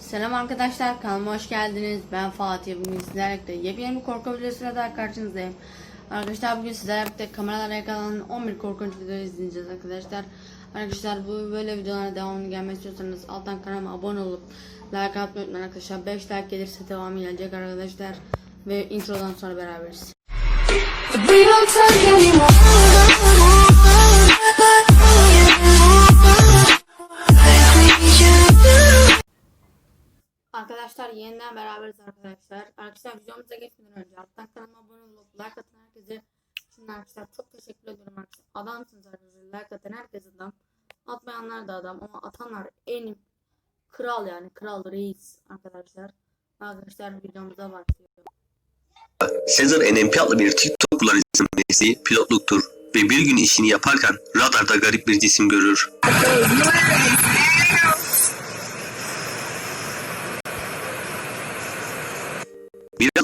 Selam arkadaşlar kanalıma hoş geldiniz. Ben Fatih. Bugün sizlerle birlikte yepyeni bir korku videosuyla daha karşınızdayım. Arkadaşlar bugün sizlerle birlikte kameralara yakalanan 11 korkunç video izleyeceğiz arkadaşlar. Arkadaşlar bu böyle videolara devamını gelmek istiyorsanız alttan kanalıma abone olup like atmayı unutmayın arkadaşlar. 5 like gelirse devamı gelecek arkadaşlar. Ve introdan sonra beraberiz. Arkadaşlar yeniden beraberiz arkadaşlar. Arkadaşlar videomuza geçmeden önce alttan kanalıma abone olup like atan herkese şimdi arkadaşlar çok teşekkür ediyorum arkadaşlar. Adamsınız arkadaşlar. Like atan herkes adam. Atmayanlar da adam ama atanlar en kral yani kral reis arkadaşlar. Arkadaşlar videomuza başlıyor. Cesar NMP adlı bir TikTok kullanıcısının mesleği pilotluktur ve bir gün işini yaparken radarda garip bir cisim görür.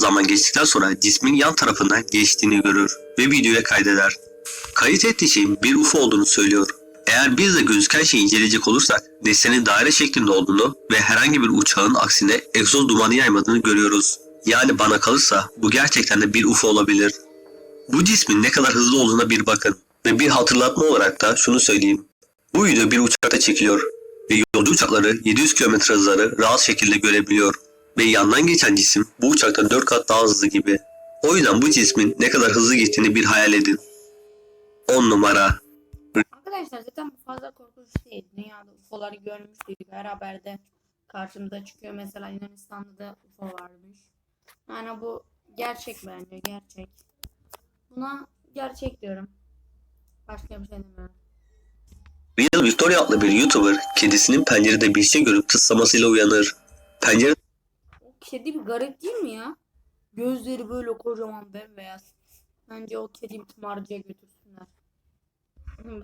Zaman geçtikten sonra cismin yan tarafından geçtiğini görür ve videoya kaydeder. Kayıt ettiği şeyin bir UFO olduğunu söylüyor. Eğer biz de gözüken şeyi inceleyecek olursak nesnenin daire şeklinde olduğunu ve herhangi bir uçağın aksine egzoz dumanı yaymadığını görüyoruz. Yani bana kalırsa bu gerçekten de bir UFO olabilir. Bu cismin ne kadar hızlı olduğuna bir bakın. Ve bir hatırlatma olarak da şunu söyleyeyim. Bu video bir uçakta çekiliyor ve yolcu uçakları 700 km hızları rahat şekilde görebiliyor. Ve yandan geçen cisim bu uçaktan 4 kat daha hızlı gibi. O yüzden bu cismin ne kadar hızlı gittiğini bir hayal edin. 10 numara. Arkadaşlar zaten bu fazla korkunç değil. Dünyada UFO'ları görmüştük. Her haberde karşımıza çıkıyor. Mesela Yunanistan'da da UFO varmış. Yani bu gerçek bence gerçek. Buna gerçek diyorum. Başka bir şey demiyorum. Real Victoria adlı bir YouTuber kedisinin pencerede bir şey görüp tıslamasıyla uyanır. Pencere kedi bir garip değil mi ya? Gözleri böyle kocaman bembeyaz. Bence o kediyi tımarcıya götürsünler.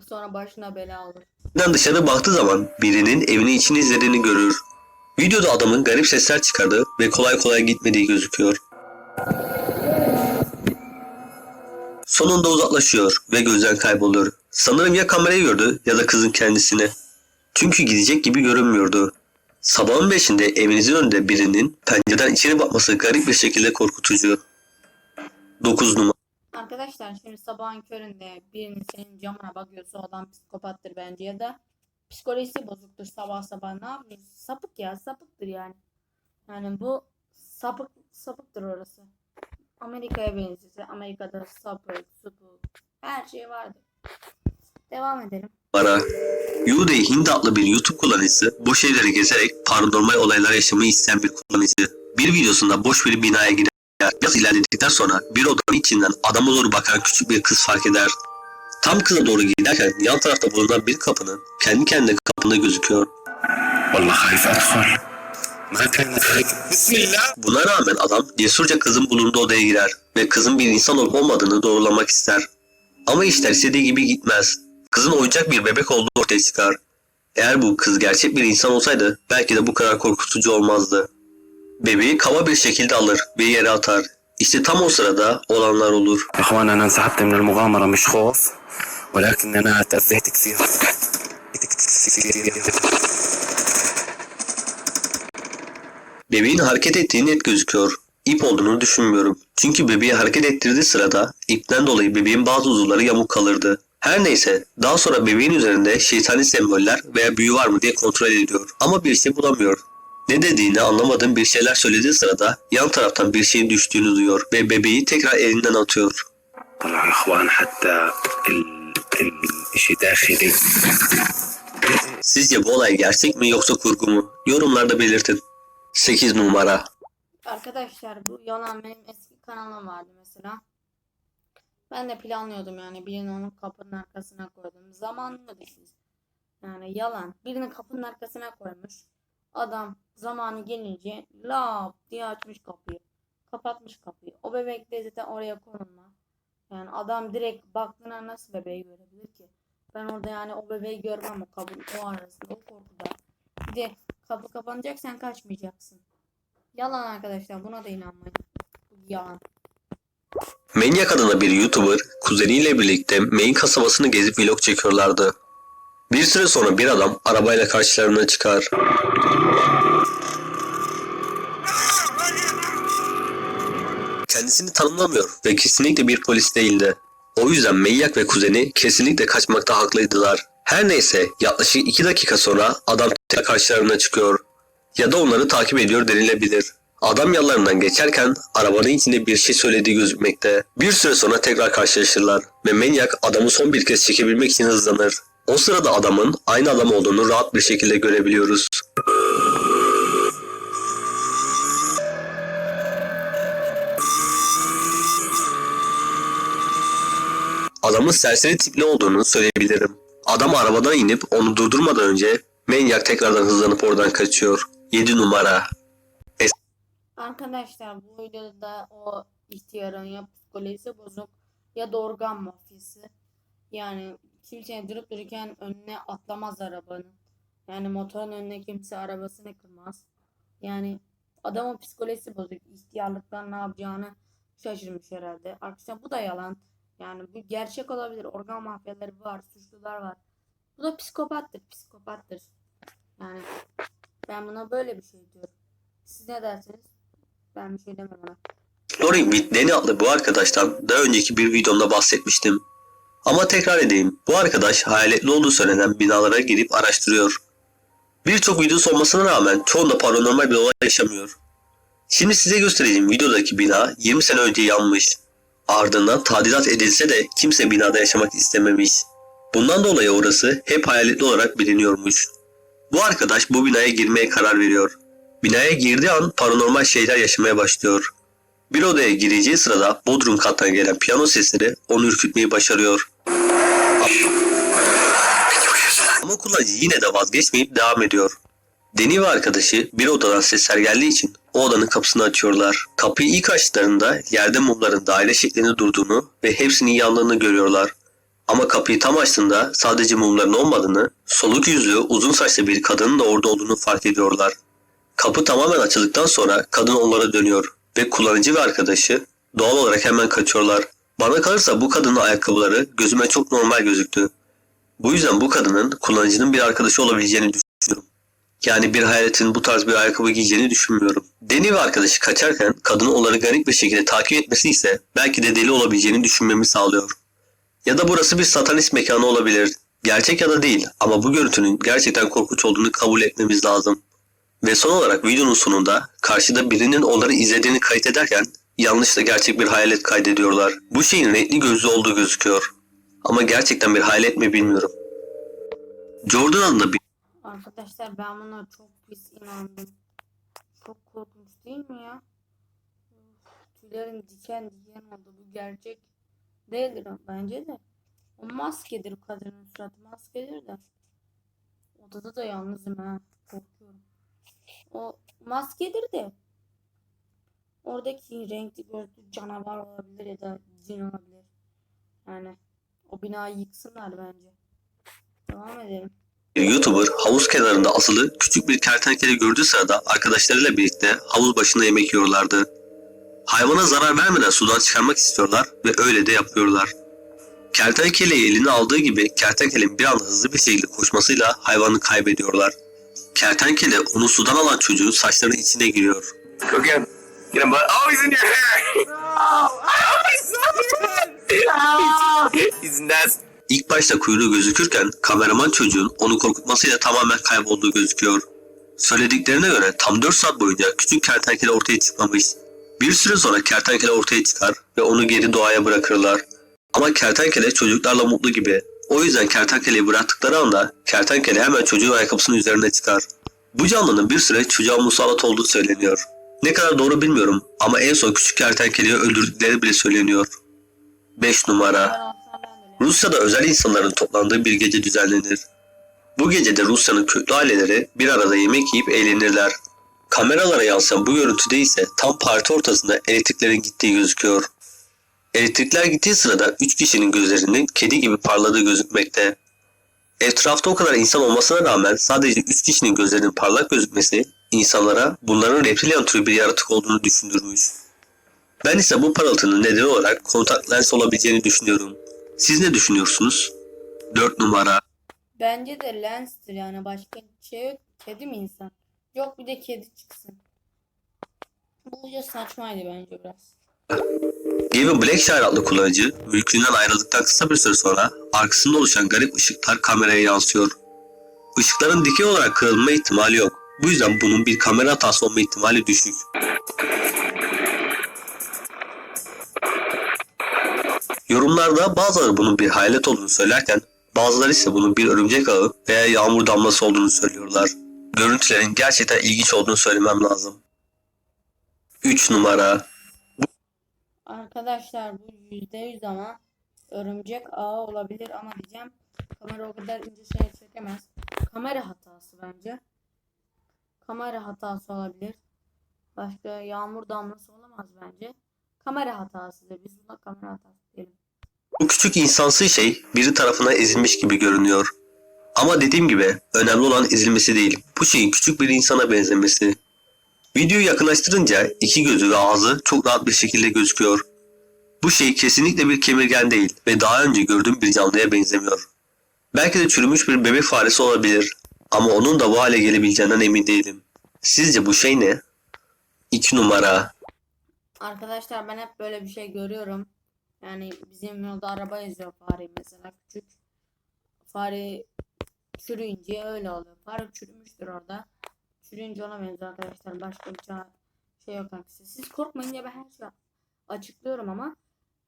Sonra başına bela olur. Dışarı baktığı zaman birinin evinin içini izlediğini görür. Videoda adamın garip sesler çıkardığı ve kolay kolay gitmediği gözüküyor. Sonunda uzaklaşıyor ve gözden kayboluyor. Sanırım ya kamerayı gördü ya da kızın kendisini. Çünkü gidecek gibi görünmüyordu. Sabahın beşinde evinizin önünde birinin pencereden içeri bakması garip bir şekilde korkutucu. 9 numara. Arkadaşlar şimdi sabahın köründe birinin senin camına bakıyorsa o adam psikopattır bence ya da psikolojisi bozuktur sabah sabah ne yapıyor? Sapık ya sapıktır yani. Yani bu sapık sapıktır orası. Amerika'ya benziyor. Amerika'da sapık, supuk her şey vardır. Devam edelim. Para. Yudey Hind adlı bir YouTube kullanıcısı boş evleri gezerek paranormal olaylar yaşamayı isteyen bir kullanıcı. Bir videosunda boş bir binaya girer. Biraz ilerledikten sonra bir odanın içinden adama doğru bakan küçük bir kız fark eder. Tam kıza doğru giderken yan tarafta bulunan bir kapının kendi kendine kapında gözüküyor. Vallahi Bismillah. Buna rağmen adam cesurca kızın bulunduğu odaya girer ve kızın bir insan olup olmadığını doğrulamak ister. Ama işler istediği gibi gitmez. Kızın oyuncak bir bebek olduğu ortaya çıkar. Eğer bu kız gerçek bir insan olsaydı belki de bu kadar korkutucu olmazdı. Bebeği kaba bir şekilde alır ve yere atar. İşte tam o sırada olanlar olur. يا اخوان انا انسحبت من المغامره مش خوف ولكن انا تاذيت كثير Bebeğin hareket ettiği net gözüküyor. İp olduğunu düşünmüyorum. Çünkü bebeği hareket ettirdiği sırada ipten dolayı bebeğin bazı uzuvları yamuk kalırdı. Her neyse daha sonra bebeğin üzerinde şeytani semboller veya büyü var mı diye kontrol ediliyor ama bir şey bulamıyor. Ne dediğini anlamadığım bir şeyler söylediği sırada yan taraftan bir şeyin düştüğünü duyuyor ve bebeği tekrar elinden atıyor. Sizce bu olay gerçek mi yoksa kurgu mu? Yorumlarda belirtin. 8 numara Arkadaşlar bu yalan benim eski kanalım vardı mesela. Ben de planlıyordum yani birini onun kapının arkasına koydum. Zamanında düşün. Yani yalan. Birini kapının arkasına koymuş. Adam zamanı gelince lap diye açmış kapıyı. Kapatmış kapıyı. O bebek de zaten oraya konulma. Yani adam direkt baktığına nasıl bebeği görebilir ki? Ben orada yani o bebeği görmem o kapının o arasında o korkuda. Bir de kapı kapanacak sen kaçmayacaksın. Yalan arkadaşlar buna da inanmayın. Yalan. Maniac adına bir YouTuber kuzeniyle birlikte Maine kasabasını gezip vlog çekiyorlardı. Bir süre sonra bir adam arabayla karşılarına çıkar. Kendisini tanımlamıyor ve kesinlikle bir polis değildi. O yüzden Maniac ve kuzeni kesinlikle kaçmakta haklıydılar. Her neyse yaklaşık 2 dakika sonra adam tekrar karşılarına çıkıyor ya da onları takip ediyor denilebilir. Adam yanlarından geçerken arabanın içinde bir şey söylediği gözükmekte. Bir süre sonra tekrar karşılaşırlar ve manyak adamı son bir kez çekebilmek için hızlanır. O sırada adamın aynı adam olduğunu rahat bir şekilde görebiliyoruz. Adamın serseri tipli olduğunu söyleyebilirim. Adam arabadan inip onu durdurmadan önce manyak tekrardan hızlanıp oradan kaçıyor. 7 numara. Arkadaşlar bu videoda o ihtiyarın ya psikolojisi bozuk ya da organ mafyası. Yani kimse durup dururken önüne atlamaz arabanın. Yani motorun önüne kimse arabasını kırmaz. Yani adamın psikolojisi bozuk. İhtiyarlıktan ne yapacağını şaşırmış herhalde. Arkadaşlar bu da yalan. Yani bu gerçek olabilir. Organ mafyaları var, suçlular var. Bu da psikopattır, psikopattır. Yani ben buna böyle bir şey diyorum. Siz ne dersiniz? Ben bir şey demem ona. Lori Whitney adlı bu arkadaştan daha önceki bir videomda bahsetmiştim. Ama tekrar edeyim. Bu arkadaş hayaletli olduğu söylenen binalara girip araştırıyor. Birçok videosu olmasına rağmen çoğunda paranormal bir olay yaşamıyor. Şimdi size göstereceğim videodaki bina 20 sene önce yanmış. Ardından tadilat edilse de kimse binada yaşamak istememiş. Bundan dolayı orası hep hayaletli olarak biliniyormuş. Bu arkadaş bu binaya girmeye karar veriyor. Binaya girdiği an paranormal şeyler yaşamaya başlıyor. Bir odaya gireceği sırada bodrum kattan gelen piyano sesleri onu ürkütmeyi başarıyor. Ama kullanıcı yine de vazgeçmeyip devam ediyor. Deni ve arkadaşı bir odadan sesler geldiği için o odanın kapısını açıyorlar. Kapıyı ilk açtıklarında yerde mumların daire şeklinde durduğunu ve hepsinin yandığını görüyorlar. Ama kapıyı tam açtığında sadece mumların olmadığını, soluk yüzlü uzun saçlı bir kadının da orada olduğunu fark ediyorlar. Kapı tamamen açıldıktan sonra kadın onlara dönüyor ve kullanıcı ve arkadaşı doğal olarak hemen kaçıyorlar. Bana kalırsa bu kadının ayakkabıları gözüme çok normal gözüktü. Bu yüzden bu kadının kullanıcının bir arkadaşı olabileceğini düşünüyorum. Yani bir hayaletin bu tarz bir ayakkabı giyeceğini düşünmüyorum. Deni ve arkadaşı kaçarken kadının onları garip bir şekilde takip etmesi ise belki de deli olabileceğini düşünmemi sağlıyor. Ya da burası bir satanist mekanı olabilir. Gerçek ya da değil ama bu görüntünün gerçekten korkunç olduğunu kabul etmemiz lazım. Ve son olarak videonun sonunda karşıda birinin onları izlediğini kayıt ederken yanlışla gerçek bir hayalet kaydediyorlar. Bu şeyin renkli gözlü olduğu gözüküyor. Ama gerçekten bir hayalet mi bilmiyorum. Jordan adında bir Arkadaşlar ben buna çok pis inandım. Çok korkunç değil mi ya? Tüylerim diken diken oldu. Bu gerçek değildir bence de. O maskedir kadının suratı maskedir de. Odada da yalnızım ha. Korkuyorum. O maskedir de. Oradaki renkli gözlü canavar olabilir ya da cin olabilir. Yani o binayı yıksınlar bence. Devam edelim. YouTuber havuz kenarında asılı küçük bir kertenkele gördüğü sırada arkadaşlarıyla birlikte havuz başında yemek yiyorlardı. Hayvana zarar vermeden sudan çıkarmak istiyorlar ve öyle de yapıyorlar. Kertenkeleyi eline aldığı gibi kertenkelenin bir anda hızlı bir şekilde koşmasıyla hayvanı kaybediyorlar. Kertenkele onu sudan alan çocuğun saçlarının içine giriyor. Go get him. Get him, bud. Oh, he's in your hair. he's nasty. İlk başta kuyruğu gözükürken kameraman çocuğun onu korkutmasıyla tamamen kaybolduğu gözüküyor. Söylediklerine göre tam 4 saat boyunca küçük kertenkele ortaya çıkmamış. Bir süre sonra kertenkele ortaya çıkar ve onu geri doğaya bırakırlar. Ama kertenkele çocuklarla mutlu gibi. O yüzden kertenkeleyi bıraktıkları anda kertenkele hemen çocuğun ayakkabısının üzerine çıkar. Bu canlının bir süre çocuğa musallat olduğu söyleniyor. Ne kadar doğru bilmiyorum ama en son küçük kertenkeleyi öldürdükleri bile söyleniyor. 5 numara Rusya'da özel insanların toplandığı bir gece düzenlenir. Bu gecede Rusya'nın köklü aileleri bir arada yemek yiyip eğlenirler. Kameralara yansıyan bu görüntüde ise tam parti ortasında elektriklerin gittiği gözüküyor. Elektrikler gittiği sırada 3 kişinin gözlerinin kedi gibi parladığı gözükmekte. Etrafta o kadar insan olmasına rağmen sadece 3 kişinin gözlerinin parlak gözükmesi insanlara bunların reptilyan türü bir yaratık olduğunu düşündürmüş. Ben ise bu parıltının nedeni olarak kontak lens olabileceğini düşünüyorum. Siz ne düşünüyorsunuz? 4 numara. Bence de lenstir yani başka şey yok. Kedi mi insan? Yok bir de kedi çıksın. Bu saçmaydı bence biraz. Gavin Blackshire adlı kullanıcı mülkünden ayrıldıktan kısa bir süre sonra arkasında oluşan garip ışıklar kameraya yansıyor. Işıkların dikey olarak kırılma ihtimali yok. Bu yüzden bunun bir kamera hatası olma ihtimali düşük. Yorumlarda bazıları bunun bir hayalet olduğunu söylerken bazıları ise bunun bir örümcek ağı veya yağmur damlası olduğunu söylüyorlar. Görüntülerin gerçekten ilginç olduğunu söylemem lazım. 3 numara Arkadaşlar bu yüzde yüz ama örümcek ağı olabilir ama diyeceğim kamera o kadar ince şey çekemez. Kamera hatası bence. Kamera hatası olabilir. Başka yağmur damlası olamaz bence. Kamera hatasıdır. Biz buna kamera hatası diyelim. Bu küçük insansı şey biri tarafından ezilmiş gibi görünüyor. Ama dediğim gibi önemli olan ezilmesi değil. Bu şeyin küçük bir insana benzemesi. Videoyu yakınlaştırınca iki gözü ve ağzı çok rahat bir şekilde gözüküyor. Bu şey kesinlikle bir kemirgen değil ve daha önce gördüğüm bir canlıya benzemiyor. Belki de çürümüş bir bebek faresi olabilir ama onun da bu hale gelebileceğinden emin değilim. Sizce bu şey ne? 2 numara. Arkadaşlar ben hep böyle bir şey görüyorum. Yani bizim yolda araba yazıyor fare mesela küçük. Fare çürüyünce öyle oluyor. Fare çürümüştür orada. Ona benziyor arkadaşlar. Başka bir şey yok arkadaşlar. Siz korkmayın diye ben her şeyi açıklıyorum ama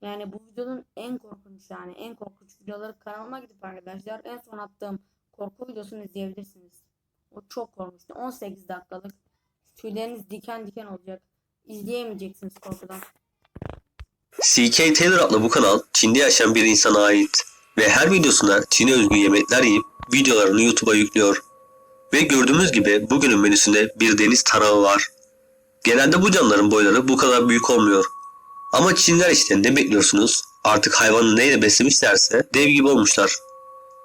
yani bu videonun en korkunç yani en korkunç videoları kanalıma gidip arkadaşlar en son attığım korku videosunu izleyebilirsiniz. O çok korkunçtu. 18 dakikalık. Tüyleriniz diken diken olacak. İzleyemeyeceksiniz korkudan. CK Taylor adlı bu kanal Çin'de yaşayan bir insana ait ve her videosunda Çin'e özgü yemekler yiyip videolarını YouTube'a yüklüyor. Ve gördüğümüz gibi bugünün menüsünde bir deniz tarağı var. Genelde bu canlıların boyları bu kadar büyük olmuyor. Ama Çinliler işte ne bekliyorsunuz? Artık hayvanı neyle beslemişlerse dev gibi olmuşlar.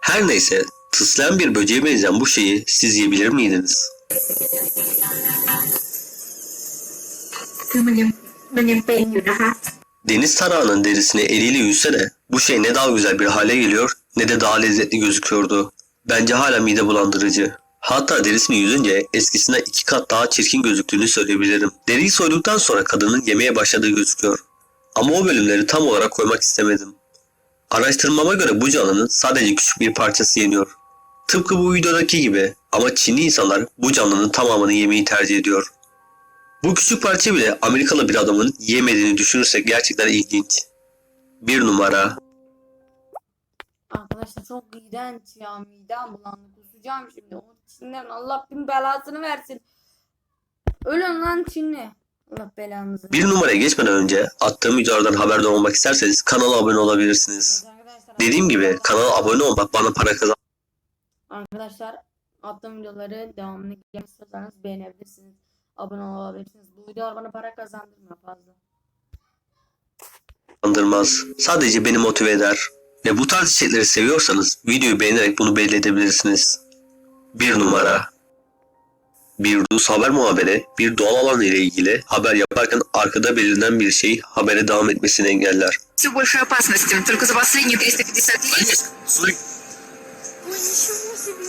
Her neyse tıslayan bir böceğe benzeyen bu şeyi siz yiyebilir miydiniz? Deniz tarağının derisini eliyle yüzse de bu şey ne daha güzel bir hale geliyor ne de daha lezzetli gözüküyordu. Bence hala mide bulandırıcı. Hatta derisini yüzünce eskisinden iki kat daha çirkin gözüktüğünü söyleyebilirim. Deriyi soyduktan sonra kadının yemeye başladığı gözüküyor. Ama o bölümleri tam olarak koymak istemedim. Araştırmama göre bu canlının sadece küçük bir parçası yeniyor. Tıpkı bu videodaki gibi ama Çinli insanlar bu canlının tamamını yemeyi tercih ediyor. Bu küçük parça bile Amerikalı bir adamın yemediğini düşünürsek gerçekten ilginç. Bir numara. Arkadaşlar çok iğrenç ya midem bulandı kusacağım şimdi o Çinlerin Allah bin belasını versin Ölün lan Çinli Allah belanızı Bir numaraya geçmeden önce attığım videolardan haberdar olmak isterseniz kanala abone olabilirsiniz. Arkadaşlar, Dediğim gibi kanala abone olmak bana para kazan. Arkadaşlar attığım videoları devamını gelmek istiyorsanız beğenebilirsiniz Abone olabilirsiniz Bu videolar bana para kazandırmıyor fazla kazandırmaz. Sadece beni motive eder. Ve bu tarz içerikleri seviyorsanız videoyu beğenerek bunu belli edebilirsiniz. Bir numara. Bir Rus haber muhabiri bir doğal alan ile ilgili haber yaparken arkada belirlenen bir şey habere devam etmesini engeller. все большей опасности. Только за последние 350 лет Ой, ничего себе!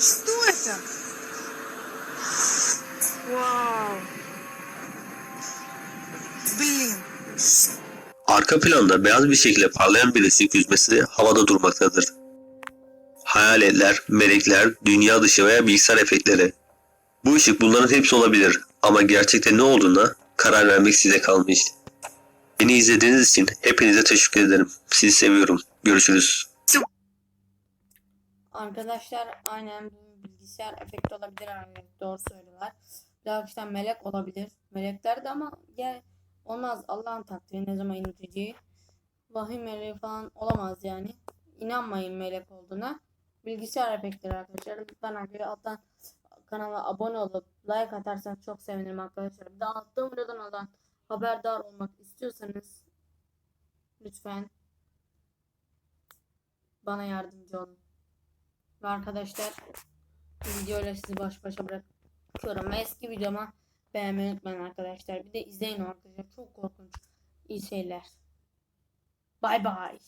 Что это? Вау! Блин! Arka planda beyaz bir şekilde parlayan bir ışık yüzmesi havada durmaktadır. Hayaletler, melekler, dünya dışı veya bilgisayar efektleri. Bu ışık bunların hepsi olabilir ama gerçekte ne olduğuna karar vermek size kalmış. Beni izlediğiniz için hepinize teşekkür ederim. Sizi seviyorum. Görüşürüz. Arkadaşlar aynen bilgisayar efekti olabilir arkadaşlar. Doğru söylüyorlar. Arkadaşlar melek olabilir. Melekler de ama gel olmaz Allah'ın takdiri ne zaman indireceği. Vahiy meleği falan olamaz yani. İnanmayın melek olduğuna. Bilgisayar efektleri arkadaşlar. Lütfen arkadaşlar alttan kanala abone olup like atarsanız çok sevinirim arkadaşlar. Bir de attığım videodan olan haberdar olmak istiyorsanız lütfen bana yardımcı olun. Ve arkadaşlar videoyla sizi baş başa bırakıyorum. Eski videoma beğenmeyi unutmayın arkadaşlar. Bir de izleyin arkadaşlar. Çok korkunç. İyi seyirler. Bay bay.